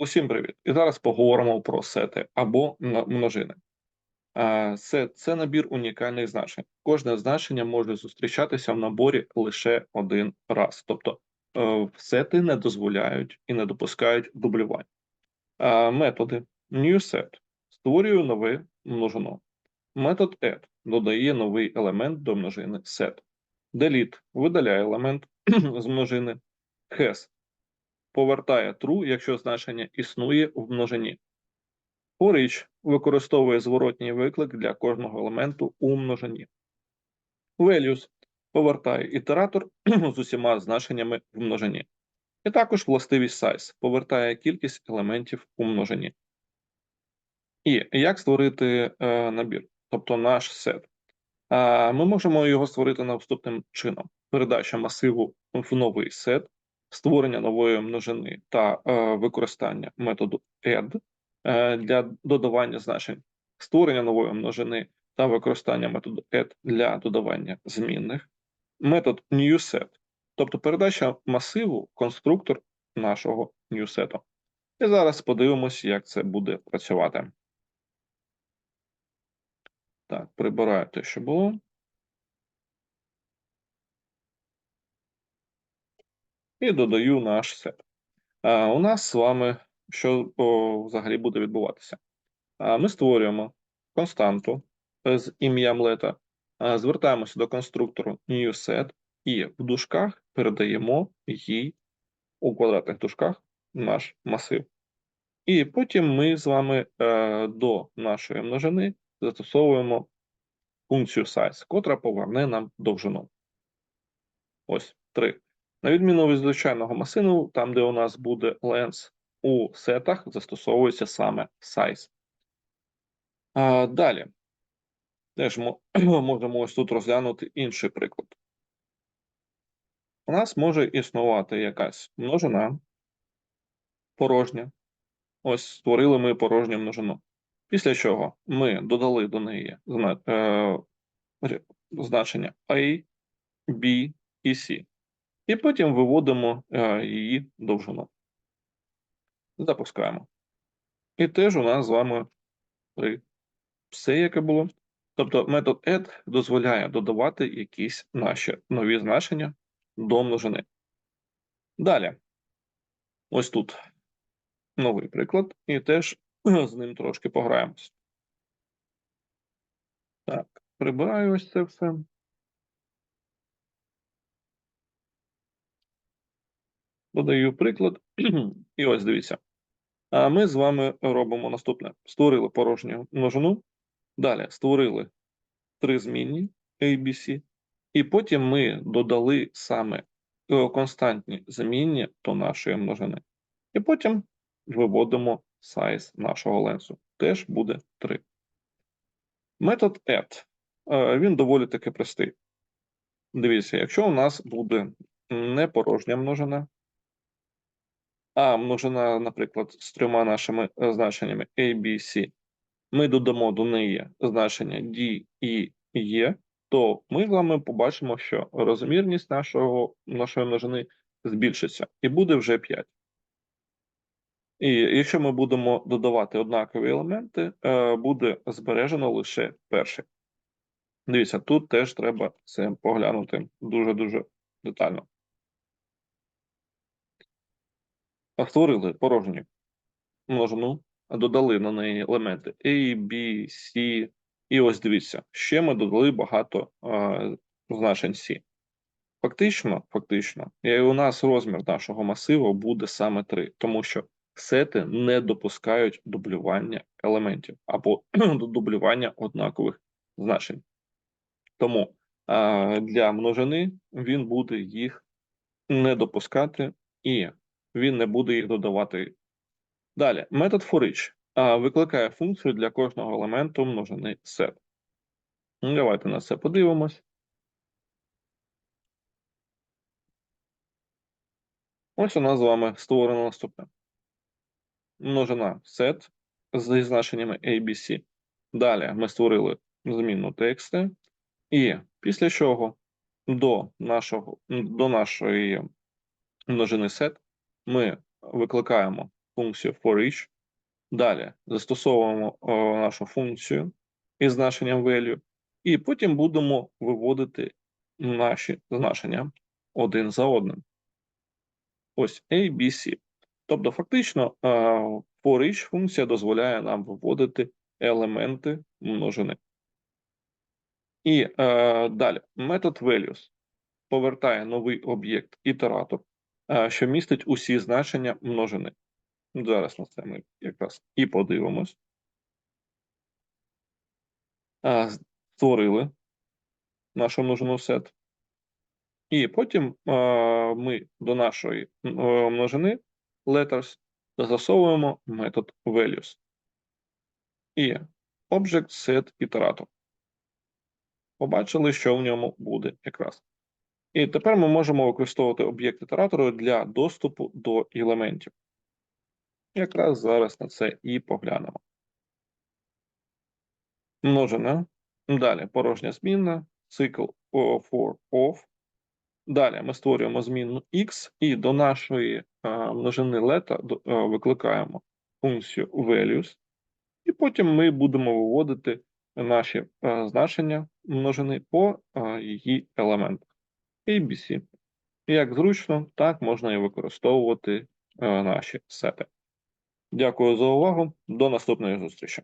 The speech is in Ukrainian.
Усім привіт! І зараз поговоримо про сети або множини. Сет це набір унікальних значень. Кожне значення може зустрічатися в наборі лише один раз. Тобто е, сети не дозволяють і не допускають дублювань. А, Методи NewSet створює нове множину. Метод add додає новий елемент до множини set. Delete видаляє елемент з множини. Has повертає true, якщо значення існує в множині. For використовує зворотній виклик для кожного елементу у множині. Values повертає ітератор з усіма значеннями в множині. І також властивість size повертає кількість елементів у множині. І як створити е, набір, тобто наш сет. Е, ми можемо його створити наступним чином: передача масиву в новий сет, створення нової множини та е, використання методу add е, для додавання значень, створення нової множини та використання методу add для додавання змінних, метод newSet, тобто передача масиву конструктор нашого newSet. І зараз подивимось, як це буде працювати. Так, прибираю те, що було. І додаю наш сет. А, У нас з вами що о, взагалі буде відбуватися? А, Ми створюємо константу з ім'ям лета, звертаємося до конструктору newSet і в дужках передаємо їй у квадратних дужках наш масив. І потім ми з вами е, до нашої множини застосовуємо функцію size, котра поверне нам довжину. Ось 3. На відміну від звичайного масиву, там, де у нас буде lens, у сетах застосовується саме size. А, Далі теж можемо ось тут розглянути інший приклад. У нас може існувати якась множина порожня. Ось створили ми порожню множину. Після чого ми додали до неї е, значення A, B і C. І потім виводимо е, її довжину. Запускаємо. І теж у нас з вами все, яке було. Тобто метод add дозволяє додавати якісь наші нові значення до множини. Далі, ось тут новий приклад, і теж з ним трошки пограємось. Так, прибираю ось це все. Подаю приклад. І ось дивіться. А ми з вами робимо наступне: створили порожню множину. Далі створили три змінні ABC, і потім ми додали саме е, константні змінні до нашої множини. І потім виводимо size нашого ленсу. Теж буде 3. Метод add. Е, він доволі таки простий. Дивіться, якщо у нас буде не порожня множина, а множина, наприклад, з трьома нашими е, значеннями A, B, C, ми додамо до неї значення D, E, E, то ми з вами побачимо, що розмірність нашого, нашої множини збільшиться, і буде вже 5. І якщо ми будемо додавати однакові елементи, е, буде збережено лише перший. Дивіться, тут теж треба це поглянути дуже-дуже детально. Створили порожню множину, додали на неї елементи A, B, C, і ось дивіться, ще ми додали багато а, значень C. Фактично, фактично, і у нас розмір нашого масиву буде саме 3, тому що сети не допускають дублювання елементів або дублювання однакових значень. Тому а, для множини він буде їх не допускати і він не буде їх додавати. Далі, метод forEach викликає функцію для кожного елементу множини set. Ну, давайте на це подивимось. Ось у нас з вами створено наступне. Множина set з значеннями ABC. Далі ми створили змінну тексти, і після чого до нашого, до нашої множини set ми викликаємо функцію forEach. Далі застосовуємо е, нашу функцію із значенням value, і потім будемо виводити наші значення один за одним. Ось A, B, C. Тобто, фактично, е, forEach функція дозволяє нам виводити елементи множини. І е, далі метод values повертає новий об'єкт ітератор, що містить усі значення множини. Зараз на це ми якраз і подивимось. Створили нашу множину set. І потім ми до нашої множини letters застосовуємо метод values. І object set iterator. Побачили, що в ньому буде якраз. І тепер ми можемо використовувати об'єкт ітератору для доступу до елементів. Якраз зараз на це і поглянемо. Множина. Далі порожня змінна, цикл for of. Далі ми створюємо змінну x і до нашої е, множини лета е, викликаємо функцію values, і потім ми будемо виводити наші е, значення множини по її елементах. ABC. Як зручно, так можна і використовувати е, наші сети. Дякую за увагу. До наступної зустрічі.